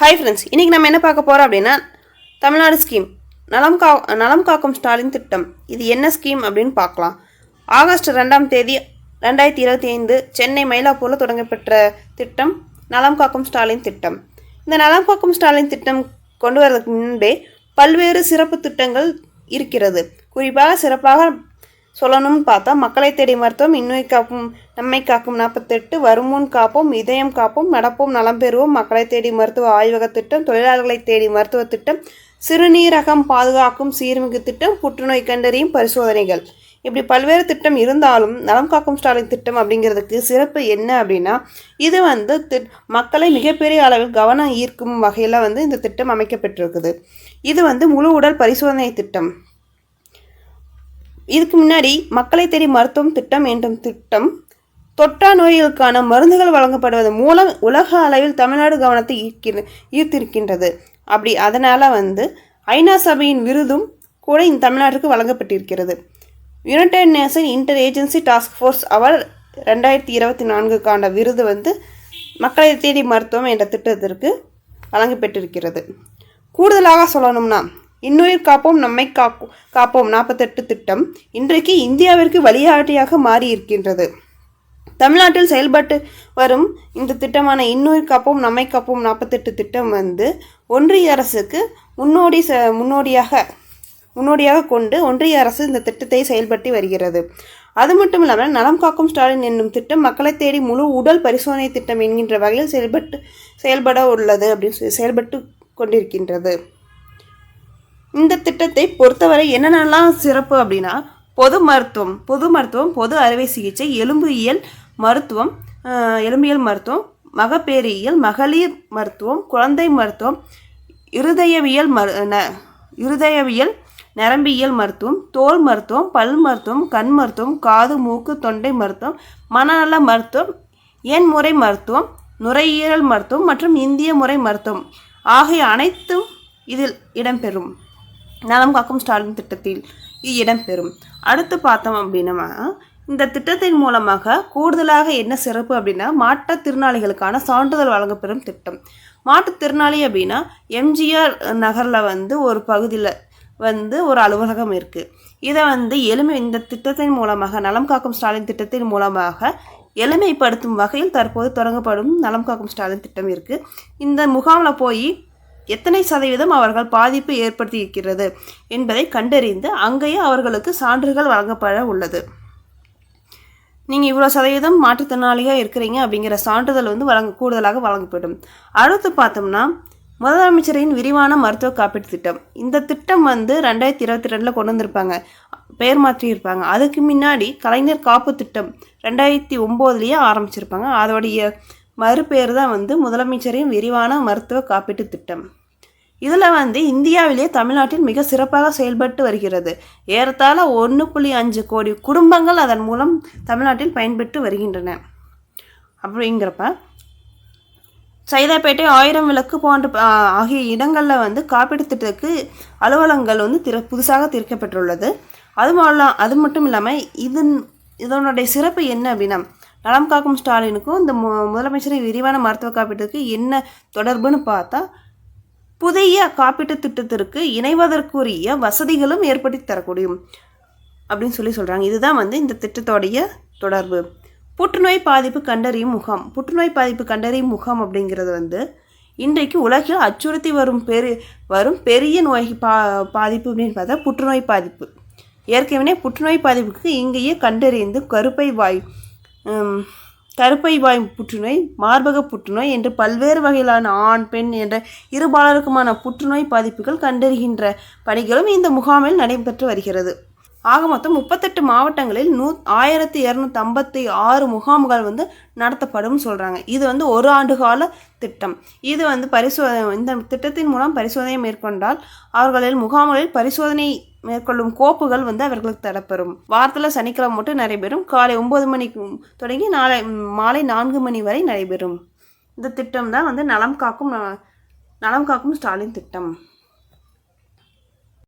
Hi friends இன்றைக்கி நம்ம என்ன பார்க்க போகிறோம் அப்படின்னா தமிழ்நாடு ஸ்கீம் நலம் கா நலம் காக்கும் ஸ்டாலின் திட்டம். இது என்ன ஸ்கீம் அப்படின்னு பார்க்கலாம். ஆகஸ்ட் ரெண்டாம் தேதி ரெண்டாயிரத்தி இருபத்தி ஐந்து சென்னை மயிலாப்பூரில் தொடங்கப்பெற்ற திட்டம் நலம் காக்கும் ஸ்டாலின் திட்டம். இந்த நலம் காக்கும் ஸ்டாலின் திட்டம் கொண்டு வரதுக்கு முன்பே பல்வேறு சிறப்பு திட்டங்கள் இருக்கிறது. குறிப்பாக சிறப்பாக சொல்லணும்னு பார்த்தா மக்களை தேடி மருத்துவம் இன்னுயிர் காக்கும் நம்மை காக்கும் நாற்பத்தெட்டு வருமுன் காப்போம் இதயம் காப்போம் நடப்போம் நலம் பெறுவோம் மக்களை தேடி மருத்துவ ஆய்வக திட்டம் தொழிலாளர்களை தேடி மருத்துவ திட்டம் சிறுநீரகம் பாதுகாக்கும் சீர்மிகு திட்டம் புற்றுநோய் கண்டறியும் பரிசோதனைகள். இப்படி பல்வேறு திட்டம் இருந்தாலும் நலம் காக்கும் ஸ்டாலின் திட்டம் அப்படிங்கிறதுக்கு சிறப்பு என்ன அப்படின்னா இது வந்து தி மக்களை மிகப்பெரிய அளவில் கவனம் ஈர்க்கும் வகையில் வந்து இந்த திட்டம் அமைக்கப்பட்டிருக்குது. இது வந்து முழு உடல் பரிசோதனை திட்டம். இதுக்கு முன்னாடி மக்களை தேடி மருத்துவம் திட்டம் என்றும் திட்டம் தொற்றா நோய்களுக்கான மருந்துகள் வழங்கப்படுவது மூலம் உலக அளவில் தமிழ்நாடு கவனத்தை ஈர்க்கிற ஈர்த்திருக்கின்றது. அப்படி அதனால் வந்து ஐநா சபையின் விருதும் கூட இந்த தமிழ்நாட்டுக்கு வழங்கப்பட்டிருக்கிறது. United Nation inter agency task force அவர் ரெண்டாயிரத்தி இருபத்தி நான்குக்கான விருது வந்து மக்களை தேடி மருத்துவம் என்ற திட்டத்திற்கு வழங்கப்பட்டிருக்கிறது. கூடுதலாக சொல்லணும்னா இன்னுயிர் காப்போம் நம்மை காக்கும் காப்போம் நாற்பத்தெட்டு திட்டம். இன்றைக்கு இந்தியாவிற்கு வழிகாட்டியாக மாறி இருக்கின்றது தமிழ்நாட்டில் செயல்பட்டு வரும் இந்த திட்டமான இன்னுயிர் காப்போம் நம்மை காப்போம் நாற்பத்தெட்டு திட்டம் வந்து ஒன்றிய அரசுக்கு முன்னோடி ச முன்னோடியாக முன்னோடியாக கொண்டு ஒன்றிய அரசு இந்த திட்டத்தை செயல்பட்டு வருகிறது. அது மட்டும் இல்லாமல் நலம் காக்கும் ஸ்டாலின் என்னும் திட்டம் மக்களை தேடி முழு உடல் பரிசோதனை திட்டம் என்கின்ற வகையில் செயல்பட்டு செயல்பட உள்ளது அப்படின்னு சொல்லி செயல்பட்டு கொண்டிருக்கின்றது. இந்த திட்டத்தை பொறுத்தவரை என்னென்னலாம் சிறப்பு அப்படின்னா பொது மருத்துவம் பொது மருத்துவம் பொது அறுவை சிகிச்சை எலும்பியல் மருத்துவம் எலும்பியல் மருத்துவம் மகப்பேறியியல் மகளிர் மருத்துவம் குழந்தை மருத்துவம் இருதயவியல் மரு ந- இருதயவியல் நரம்பியல் மருத்துவம் தோல் மருத்துவம் பல் மருத்துவம் கண் மருத்துவம் காது மூக்கு தொண்டை மருத்துவம் மனநல மருத்துவம் எண்முறை மருத்துவம் நுரையீரல் மருத்துவம் மற்றும் இந்திய முறை மருத்துவம் ஆகிய அனைத்தும் இதில் இடம்பெறும். நலம் காக்கும் ஸ்டாலின் திட்டத்தில் இடம்பெறும் அடுத்து பார்த்தோம் அப்படின்னா இந்த திட்டத்தின் மூலமாக கூடுதலாக என்ன சிறப்பு அப்படின்னா மாற்றுத்திறனாளிகளுக்கான சான்றிதழ் வழங்கப்பெறும் திட்டம். மாற்றுத்திறனாளி அப்படின்னா எம்ஜிஆர் நகரில் வந்து ஒரு பகுதியில் வந்து ஒரு அலுவலகம் இருக்குது இதை வந்து எளிமை இந்த திட்டத்தின் மூலமாக நலம் காக்கும் ஸ்டாலின் திட்டத்தின் மூலமாக எளிமைப்படுத்தும் வகையில் தற்போது தொடங்கப்படும் நலம் காக்கும் ஸ்டாலின் திட்டம் இருக்குது இந்த முகாமில் போய் எத்தனை சதவீதம் அவர்கள் பாதிப்பு ஏற்படுத்தியிருக்கிறது என்பதை கண்டறிந்து அங்கேயே அவர்களுக்கு சான்றுகள் வழங்கப்பட உள்ளது. நீங்கள் இவ்வளோ சதவீதம் மாற்றுத்திறனாளியாக இருக்கிறீங்க அப்படிங்கிற சான்றிதழ் வந்து வழங்க கூடுதலாக வழங்கப்படும். அடுத்து பார்த்தோம்னா முதலமைச்சரின் விரிவான மருத்துவ காப்பீட்டு திட்டம். இந்த திட்டம் வந்து ரெண்டாயிரத்தி இருபத்தி ரெண்டில் கொண்டு வந்திருப்பாங்க. பெயர் மாற்றியிருப்பாங்க. அதுக்கு முன்னாடி கலைஞர் காப்பு திட்டம் ரெண்டாயிரத்தி ஒம்போதுலேயே ஆரம்பிச்சிருப்பாங்க. அதோடைய மறுபெயர் தான் வந்து முதலமைச்சரின் விரிவான மருத்துவ காப்பீட்டு திட்டம். இதில் வந்து இந்தியாவிலேயே தமிழ்நாட்டில் மிக சிறப்பாக செயல்பட்டு வருகிறது. ஏறத்தாழ ஒன்று புள்ளி அஞ்சு கோடி குடும்பங்கள் அதன் மூலம் தமிழ்நாட்டில் பயன்பெற்று வருகின்றன. அப்படிங்கிறப்ப சைதாப்பேட்டை ஆயிரம் விளக்கு போன்ற ஆகிய இடங்களில் வந்து காப்பீடு திட்டத்துக்கு அலுவலகங்கள் வந்து திற புதுசாக திறக்கப்பட்டுள்ளது. அது அது மட்டும் இல்லாமல் இதன் இதனுடைய சிறப்பு என்ன அப்படின்னா நலம் காக்கும் ஸ்டாலினுக்கும் இந்த மு முதலமைச்சரின் விரிவான மருத்துவ காப்பீட்டுக்கு என்ன தொடர்புன்னு பார்த்தா புதிய காப்பீட்டுத் திட்டத்திற்கு இணைவதற்குரிய வசதிகளும் ஏற்படுத்தி தரக்கூடியும் அப்படின்னு சொல்லி சொல்கிறாங்க இதுதான் வந்து இந்த திட்டத்தோடைய தொடர்பு. புற்றுநோய் பாதிப்பு கண்டறியும் முகாம். புற்றுநோய் பாதிப்பு கண்டறியும் முகாம் அப்படிங்கிறது வந்து இன்றைக்கு உலகில் அச்சுறுத்தி வரும் பெரு வரும் பெரிய நோய் பா பாதிப்பு அப்படின்னு பார்த்தா புற்றுநோய் பாதிப்பு. ஏற்கனவே புற்றுநோய் பாதிப்புக்கு இங்கேயே கண்டறிந்து கருப்பை வாய் கருப்பை வாய் புற்றுநோய் மார்பக புற்றுநோய் என்று பல்வேறு வகையிலான ஆண் பெண் என்ற இருபாலருக்குமான புற்றுநோய் பாதிப்புகள் கண்டறிகின்ற பணிகளும் இந்த முகாமில் நடைபெற்று வருகிறது. ஆக மொத்தம் முப்பத்தெட்டு மாவட்டங்களில் நூ ஆயிரத்தி இரநூத்தி ஐம்பத்தி ஆறு முகாம்கள் வந்து நடத்தப்படும் சொல்கிறாங்க இது வந்து ஒரு ஆண்டு கால திட்டம். இது வந்து பரிசோதனை இந்த திட்டத்தின் மூலம் பரிசோதனை மேற்கொண்டால் அவர்களில் முகாம்களில் பரிசோதனை மேற்கொள்ளும் கோப்புகள் வந்து அவர்களுக்கு தரப்பெறும். வாரத்தில் சனிக்கிழமை மட்டும் நடைபெறும். காலை ஒம்பது மணிக்கு தொடங்கி நாளை மாலை நான்கு மணி வரை நடைபெறும். இந்த திட்டம் தான் வந்து நலம் காக்கும் ந- நலம் காக்கும் ஸ்டாலின் திட்டம்.